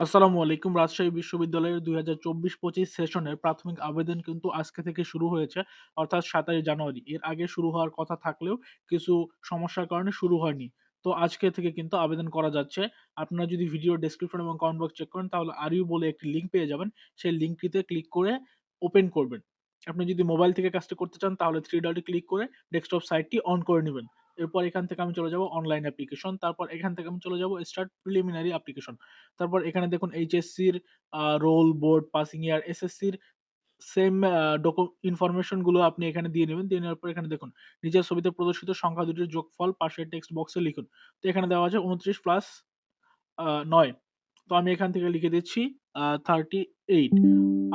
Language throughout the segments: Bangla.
আসসালামু আলাইকুম। রাজশাহী বিশ্ববিদ্যালয়ের ২০২৪-২৫ সেশনের প্রাথমিক আবেদন কিন্তু আজকে থেকে শুরু হয়েছে। অর্থাৎ ২৭ জানুয়ারি। এর আগে শুরু হওয়ার কথা থাকলেও কিছু সমস্যার কারণে শুরু হয়নি। তো আজকে থেকে কিন্তু আবেদন করা যাচ্ছে। আপনারা যদি ভিডিও ডেসক্রিপশন এবং কমেন্ট বক্স চেক করেন, তাহলে আর ইউ বলে একটি লিঙ্ক পেয়ে যাবেন। সেই লিঙ্কটিতে ক্লিক করে ওপেন করবেন। আপনি যদি মোবাইল থেকে কাজটি করতে চান, তাহলে থ্রি ডটে ক্লিক করে ডেস্কটপ সাইটটি অন করে নিবেন। এরপর এখান থেকে আমি চলে যাব অনলাইন অ্যাপ্লিকেশন। তারপর এখান থেকে আমি চলে যাব স্টার্ট প্রিলিমিনারি অ্যাপ্লিকেশন। তারপর এখানে দেখুন এইচএসসির রোল, বোর্ড, পাসিং ইয়ার, এসএসসির সেম ডকু ইনফরমেশনগুলো আপনি এখানে দিয়ে নেবেন দিয়ে নেওয়ার পর এখানে দেখুন নিজের ছবিতে প্রদর্শিত সংখ্যা দুটির যোগফল পাশের টেক্সট বক্সে লিখুন। তো এখানে দেওয়া আছে ২৯ প্লাস ৯। তো আমি এখান থেকে লিখে দিচ্ছি আ 38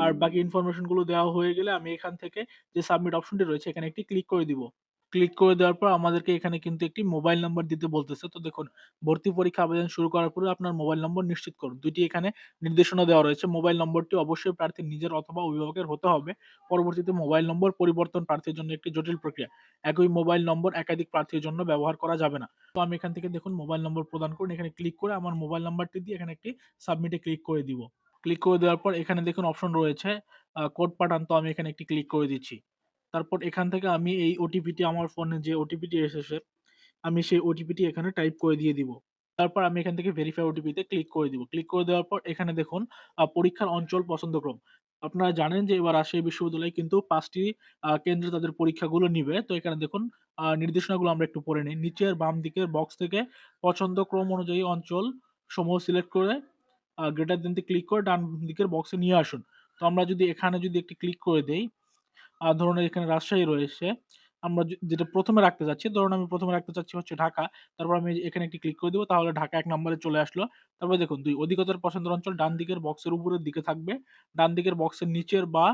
আর বাকি ইনফরমেশনগুলো দেওয়া হয়ে গেলে আমি এখান থেকে যে সাবমিট অপশনটি রয়েছে এখানে একটি ক্লিক করে দিব। ক্লিক করে দেওয়ার পর আমাদেরকে এখানে কিন্তু একটি মোবাইল নাম্বার দিতে বলতেছে। তো দেখুন, ভর্তি পরীক্ষা আবেদন শুরু করার পূর্বে আপনার মোবাইল নম্বর নিশ্চিত করুন। ২ টি এখানে নির্দেশনা দেওয়া রয়েছে। মোবাইল নম্বরটি অবশ্যই প্রার্থীর নিজের অথবা অভিভাবকের হতে হবে। পরবর্তীতে মোবাইল নম্বর পরিবর্তন প্রার্থীর জন্য একটি জটিল প্রক্রিয়া। একই মোবাইল নম্বর একাধিক প্রার্থীর জন্য ব্যবহার করা যাবে না। তো আমি এখান থেকে দেখুন মোবাইল নম্বর প্রদান করুন। এখানে ক্লিক করে আমার মোবাইল নাম্বারটি দিয়ে এখানে একটি সাবমিটে ক্লিক করে দিব। ক্লিক করে দেওয়ার পর এখানে দেখুন অপশন রয়েছে কোড পাঠান। তো আমি এখানে একটি ক্লিক করে দিচ্ছি। তারপর এখান থেকে আমি এই ওটিপিটি আমার ফোনে যে ওটিপিটি এসেছে, আমি সেই ওটিপিটি এখানে টাইপ করে দিয়ে দিব। তারপর আমি এখান থেকে ভেরিফাই ওটিপিতে ক্লিক করে দিব। ক্লিক করে দেওয়ার পর এখানে দেখুন পরীক্ষার অঞ্চল পছন্দক্রম। আপনারা জানেন যে এবার রাজশাহী বিশ্ববিদ্যালয় কিন্তু ৫ টি কেন্দ্রে তাদের পরীক্ষাগুলো নিবে। তো এখানে দেখুন নির্দেশনাগুলো আমরা একটু পড়ে নিই নিচের বাম দিকের বক্স থেকে পছন্দক্রম অনুযায়ী অঞ্চল সমূহ সিলেক্ট করে গ্রেটার দেন তে ক্লিক করে ডান দিকের বক্সে নিয়ে আসুন। তো আমরা যদি এখানে যদি একটি ক্লিক করে দেই আ ধরুন এখানে রাজশাহী রয়েছে। আমরা যে যেটা ১ম এ রাখতে চাচ্ছি, ধরুন আমি ১ম এ রাখতে চাচ্ছি হচ্ছে ঢাকা। তারপর আমি এখানে একটি ক্লিক করে দিব। তাহলে ঢাকা ১ নম্বরে চলে আসলো। তারপরে দেখুন ২ অধিকতর পছন্দের অঞ্চল ডান দিকের বক্সের উপরের দিকে থাকবে। ডান দিকের বক্সের নিচের বা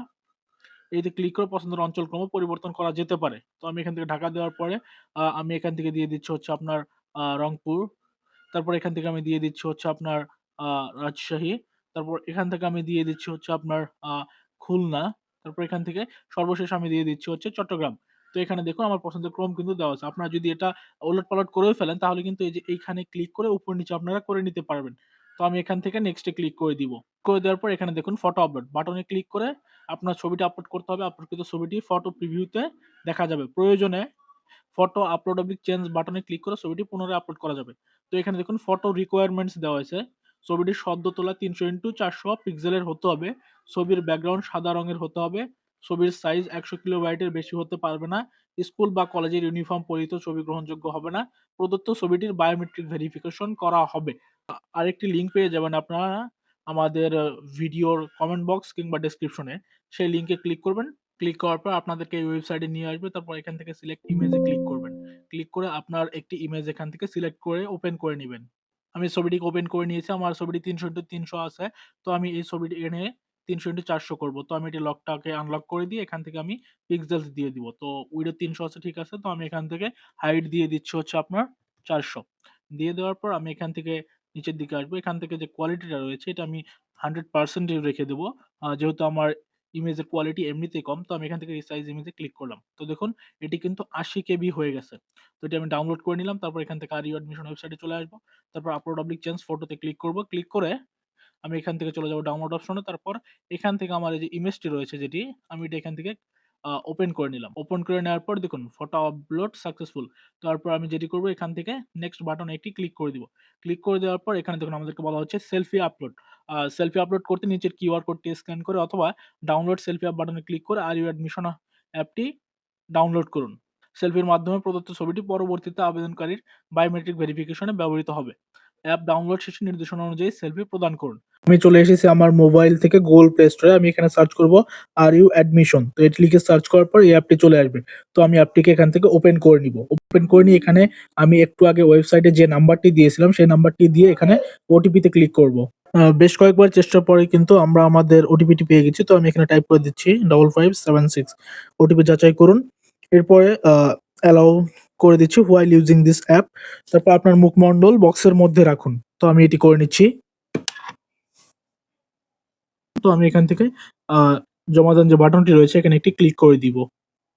এতে ক্লিক করে পছন্দের অঞ্চল ক্রম পরিবর্তন করা যেতে পারে। তো আমি এখান থেকে ঢাকা দেওয়ার পরে আমি এখান থেকে দিয়ে দিচ্ছি হচ্ছে আপনার রংপুর। তারপর এখান থেকে আমি দিয়ে দিচ্ছি হচ্ছে আপনার রাজশাহী। তারপর এখান থেকে আমি দিয়ে দিচ্ছি হচ্ছে আপনার খুলনা। তারপর এখান থেকে সর্বশেষ আমি দিয়ে দিচ্ছি হচ্ছে চট্টগ্রাম। তো এখানে দেখুন আমার পছন্দের ক্রম কিন্তু দেওয়া আছে। আপনারা যদি এটা ওলট পালট করেও ফেলেন, তাহলে কিন্তু এই যে এইখানে ক্লিক করে উপর নিচে আপনারা করে নিতে পারবেন। তো আমি এখান থেকে নেক্সট ক্লিক করে দিব। করে দেওয়ার পর এখানে দেখুন ফটো আপলোড বাটনে ক্লিক করে আপনার ছবিটা আপলোড করতে হবে। আপলোডকৃত ছবিটি ফটো প্রিভিউতে দেখা যাবে। প্রয়োজনে ফটো আপলোড অবলিক চেঞ্জ বাটনে ক্লিক করে ছবিটি পুনরায় আপলোড করা যাবে। তো এখানে দেখুন ফটো রিকোয়ারমেন্টস দেওয়া হয়েছে। ছবিটি সদ্য তোলা ৩০০x৪০০ পিক্সেলের হতে হবে। ছবির ব্যাকগ্রাউন্ড সাদা রঙের হতে হবে। ছবির সাইজ একশো ১০০ কিলোবাইটের বেশি হতে পারবে না। স্কুল বা কলেজের ইউনিফর্ম পরিহিত ছবি গ্রহণযোগ্য হবে না। প্রদত্ত ছবিটির বায়োমেট্রিক ভেরিফিকেশন করা হবে। আরেকটি লিঙ্ক পেয়ে যাবেন আপনারা আমাদের ভিডিওর কমেন্ট বক্স কিংবা ডেসক্রিপশনে। সেই লিঙ্কে ক্লিক করবেন। ক্লিক করার পর আপনাদেরকে এই ওয়েবসাইটে নিয়ে আসবে। তারপর এখান থেকে সিলেক্ট ইমেজে ক্লিক করবেন। ক্লিক করে আপনার একটি ইমেজ এখান থেকে সিলেক্ট করে ওপেন করে নিবেন। আমি ছবিটিকে ওপেন করে নিয়েছি। আমার ছবিটি ৩০০x৩০০ আছে। তো আমি এই ছবিটি এনে ৩০০x৪০০ করব। তো আমি এটি লকটাকে আনলক করে দিয়ে এখান থেকে আমি পিক্সেলস দিয়ে দিব। তো উইডথ ৩০০ আছে, ঠিক আছে। তো আমি এখান থেকে হাইট দিয়ে দিচ্ছি হচ্ছে আপনার ৪০০ দিয়ে দেওয়ার পর আমি এখান থেকে নিচের দিকে আসব। এখান থেকে যে কোয়ালিটিটা রয়েছে, এটা আমি 100% এ রেখে দেবো যেহেতু আমার ইমেজের কোয়ালিটি এমনিতে কম। তো আমি এখান থেকে রিসাইজ ইমেজে ক্লিক করলাম। তো দেখুন, এটি কিন্তু ৮০ কেবি হয়ে গেছে। তো এটি আমি ডাউনলোড করে নিলাম। তারপর এখান থেকে আর ইউ অ্যাডমিশন ওয়েবসাইটে চলে আসব। তারপর আপলোড অবলিক চেঞ্জ ফটোতে ক্লিক করব। ক্লিক করে আমি এখান থেকে চলে যাব ডাউনলোড অপশনে। তারপর এখান থেকে আমার এই যে ইমেজটি রয়েছে যেটি, আমি এটা এখান থেকে ওপেন করে নিলাম। ওপেন করে নেওয়ার পর দেখুন ফটো আপলোড সাকসেসফুল। তারপর আমি যেটি করব, এখান থেকে নেক্সট বাটনে একটি ক্লিক করে দিব। ক্লিক করে দেওয়ার পর এখানে দেখুন, আমাদেরকে বলা হচ্ছে সেলফি আপলোড। সেলফি আপলোড করতে নিচের কিউআর কোডটি স্ক্যান করে অথবা ডাউনলোড সেলফি অ্যাপ বাটনে ক্লিক করে আর ইউ অ্যাডমিশন অ্যাপটি ডাউনলোড করুন। সেলফির মাধ্যমে প্রদত্ত ছবিটি পরবর্তীতে আবেদনকারীর বায়োমেট্রিক ভেরিফিকেশনে ব্যবহৃত হবে। অ্যাপ ডাউনলোড শেষে নির্দেশনা অনুযায়ী সেলফি প্রদান করুন। আমি চলে এসেছি আমার মোবাইল থেকে গুগল প্লে স্টোরে। আমি এখানে সার্চ করব আর ইউ অ্যাডমিশন। তো এটি লিখে সার্চ করার পর এই অ্যাপটি চলে আসবে। তো আমি অ্যাপটিকে এখান থেকে ওপেন করে নিব। ওপেন করে নিয়ে এখানে আমি একটু আগে ওয়েবসাইটে যে নাম্বারটি দিয়েছিলাম, সেই নাম্বারটি দিয়ে এখানে ওটিপিতে ক্লিক করব। বেশ কয়েকবার চেষ্টার পরে কিন্তু আমরা আমাদের ওটিপিটি পেয়ে গেছি। তো আমি এখানে টাইপ করে দিচ্ছি 5576 ওটিপি যাচাই করুন। এরপরে অ্যালাউ করে দিচ্ছি হোয়াইল ইউজিং দিস অ্যাপ। তারপর আপনার মুখমন্ডল বক্সের মধ্যে রাখুন। তো আমি এটি করে নিচ্ছি। তো আমি এখান থেকে জমা দেন যে বাটনটি রয়েছে, এখানে একটি ক্লিক করে দিব।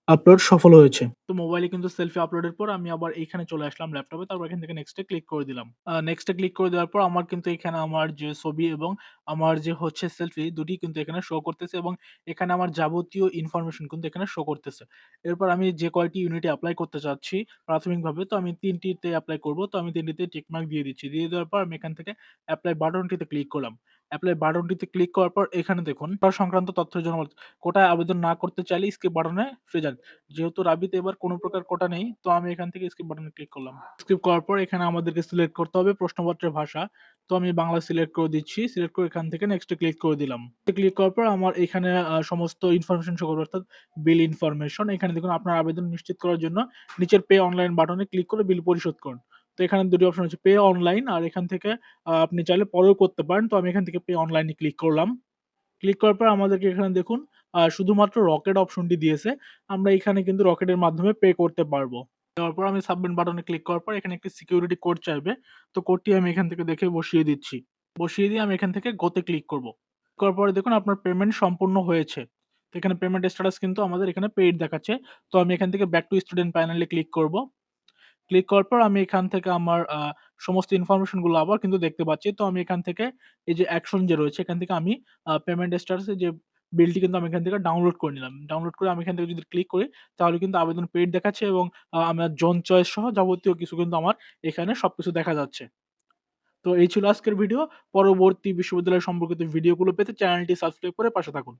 আপলোড সফল হয়েছে। তো মোবাইলে কিন্তু সেলফি আপলোডের পর আমি আবার এইখানে চলে আসলাম ল্যাপটপে। তারপর এখান থেকে নেক্সট ক্লিক করে দিলাম। নেক্সট এ ক্লিক করে দেওয়ার পর আমার কিন্তু এখানে আমার যে ছবি এবং আমার যে হচ্ছে সেলফি দুটিই কিন্তু এখানে শো করতেছে এবং এখানে আমার যাবতীয় ইনফরমেশন কিন্তু এখানে শো করতেছে। এরপর আমি যে কয়টি ইউনিটে এপ্লাই করতে চাচ্ছি প্রাথমিকভাবে তো আমি ৩ টিতে এপ্লাই করব। তো আমি ৩ টিতে টিক মার্ক দিয়ে দিচ্ছি। দিয়ে দেওয়ার পর আমি এখান থেকে এপ্লাই বাটনটিতে ক্লিক করলাম। এপ্লাই বাটনটিতে ক্লিক করার পর এখানে দেখুন সংক্রান্ত তথ্যের জন্য কোটায় আবেদন না করতে চাইলে স্কিপ বাটনে ফিরে যান। যেহেতু রাবিতে এবার কোনো প্রকার কোটা নেই, তো আমি এখান থেকে স্কিপ বাটনে ক্লিক করলাম। স্কিপ করার পর এখানে আমাদেরকে সিলেক্ট করতে হবে প্রশ্নপত্রের ভাষা। তো আমি বাংলা সিলেক্ট করে দিচ্ছি। সিলেক্ট করে এখান থেকে নেক্সট ক্লিক করে দিলাম। ক্লিক করার পর আমার এখানে সমস্ত ইনফরমেশন করবে অর্থাৎ বিল ইনফরমেশন। এখানে দেখুন আপনার আবেদন নিশ্চিত করার জন্য নিচের পে অনলাইন বাটনে ক্লিক করে বিল পরিশোধ করুন। তো এখানে দুটি অপশন আছে পে অনলাইন আর এখান থেকে আপনি চাইলে পরেও করতে পারেন। তো আমি এখান থেকে পে অনলাইনে ক্লিক করলাম। ক্লিক করার পর আমাদেরকে এখানে দেখুন শুধুমাত্র রকেট অপশনটি দিয়েছে। আমরা এখানে কিন্তু রকেটের মাধ্যমে পে করতে পারব। দেওয়ার পর আমি সাবমিট বাটনে ক্লিক করার পর এখানে একটি সিকিউরিটি কোড চাইবে। তো কোডটি আমি এখান থেকে দেখে বসিয়ে দিচ্ছি। বসিয়ে দিয়ে আমি এখান থেকে গোতে ক্লিক করব। করার পরে দেখুন আপনার পেমেন্ট সম্পূর্ণ হয়েছে। তো এখানে পেমেন্ট স্ট্যাটাস কিন্তু আমাদের এখানে পেইড দেখাচ্ছে। তো আমি এখান থেকে back to student panel click করব। ক্লিক করার পর আমি এখান থেকে আমার সমস্ত ইনফরমেশনগুলো আবার কিন্তু দেখতে পাচ্ছি। তো আমি এখান থেকে এই যে অ্যাকশন যে রয়েছে, এখান থেকে আমি পেমেন্ট স্ট্যাটাস এর যে বিলটি কিন্তু আমি এখান থেকে ডাউনলোড করে নিলাম। ডাউনলোড করে আমি এখান থেকে যদি ক্লিক করি, তাহলে কিন্তু আবেদন পেইড দেখাচ্ছে এবং আমার জোন চয়েস সহ যাবতীয় কিছু কিন্তু আমার এখানে সবকিছু দেখা যাচ্ছে। তো এই ছিল আজকের ভিডিও। পরবর্তী বিশ্ববিদ্যালয় সম্পর্কিত ভিডিওগুলো পেতে চ্যানেলটি সাবস্ক্রাইব করে পাশে থাকুন।